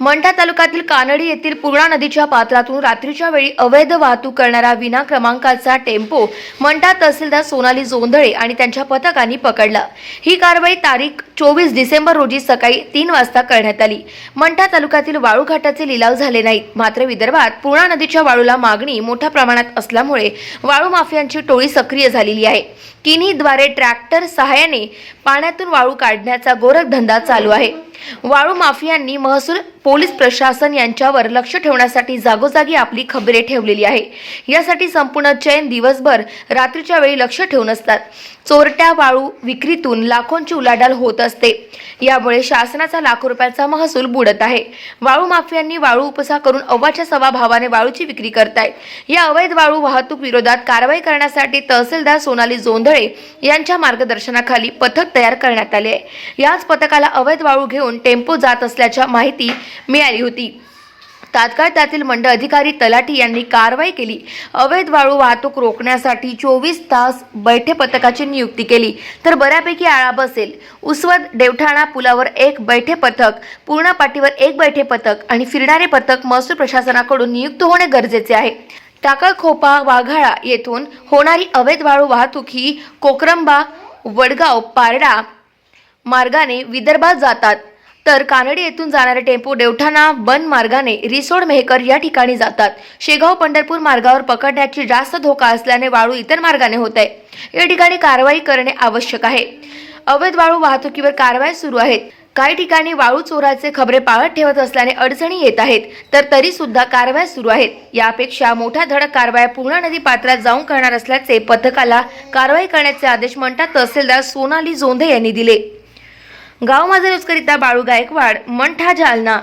मंठा तालुक्यातील कानडी येथील पूर्णा नदीच्या पात्रातून रात्रीच्या वेळी अवैध वाहतूक करणारा विना क्रमांकाचा टेम्पो मंठा तहसीलदार सोनाली जोंधळे आणि त्यांच्या पथकांनी पकडला. ही कारवाई तारीख चोवीस डिसेंबर रोजी सकाळी तीन वाजता करण्यात आली. मंठा तालुक्यातील वाळूघाटाचे लिलाव झाले नाहीत. मात्र विदर्भात पूर्णा नदीच्या वाळूला मागणी मोठ्या प्रमाणात असल्यामुळे वाळू माफियांची टोळी सक्रिय झालेली आहे. किनीद्वारे ट्रॅक्टर सहाय्याने पाण्यातून वाळू काढण्याचा गोरखधंदा चालू आहे. वाळू माफियांनी महसूल पोलीस प्रशासन यांच्यावर लक्ष ठेवण्यासाठी जागोजागी आपली खबरे ठेवलेली आहे. यासाठी संपूर्ण चैन दिवसभर रात्रीच्या वेळी लक्ष ठेवून असतात. चोरट्या वाळू विक्रीतून लाखोंची उलाढाल होत असते. यामुळे शासनाचा लाखो रुपयांचा महसूल बुडत आहे. वाळू माफियांनी वाळू उपसा करून अव्वाच्या सवा भावाने वाळूची विक्री करतायत. या अवैध वाळू वाहतूक विरोधात कारवाई करण्यासाठी तहसीलदार सोनाली जोंधळे यांच्या मार्गदर्शनाखाली पथक तयार करण्यात आले आहे. याच पथकाला अवैध वाळू घेऊन टेम्पो जात असल्याच्या माहिती मिळाली होती. तात्काळ त्यातील मंडळ अधिकारी तलाठी यांनी कारवाई केली. अवैध वाळू वाहतूक रोखण्यासाठी चोवीस तास बैठे पथकाची नियुक्ती केली. तर बऱ्यापैकी आळा बसेल. उसवद देवठाणा पुलावर एक बैठे पथक पूर्णा पाटीवर एक बैठे पथक आणि फिरणारे पथक महसूल प्रशासनाकडून नियुक्त होणे गरजेचे आहे. टाकळखोपा वाघाळा येथून होणारी अवैध वाळू वाहतूक ही कोकरंबा वडगाव पारडा मार्गाने विदर्भात जातात. तर कानडी येथून जाणारे टेम्पो देवठाणा बन मार्गाने रिसोड मेहकर या ठिकाणी जातात. शेगाव पंढरपूर मार्गावर पकडण्याची जास्त धोका असल्याने वाळू इतर मार्गाने होत आहे. या ठिकाणी कारवाई करणे आवश्यक आहे. अवैध वाळू वाहतुकीवर कारवाई सुरू आहेत. काही ठिकाणी वाळू चोराचे खबरे पाळत ठेवत असल्याने अडचणी येत आहेत. तर तरी सुद्धा कारवाया सुरू आहेत. यापेक्षा मोठ्या धडक कारवाया पूर्णा नदी पात्रात जाऊन करणार असल्याचे पथकाला कारवाई करण्याचे आदेश म्हणतात तहसीलदार सोनाली जोंधे यांनी दिले. गाव माझा न्यूजकरिता बाळू गायकवाड मंठा जालना.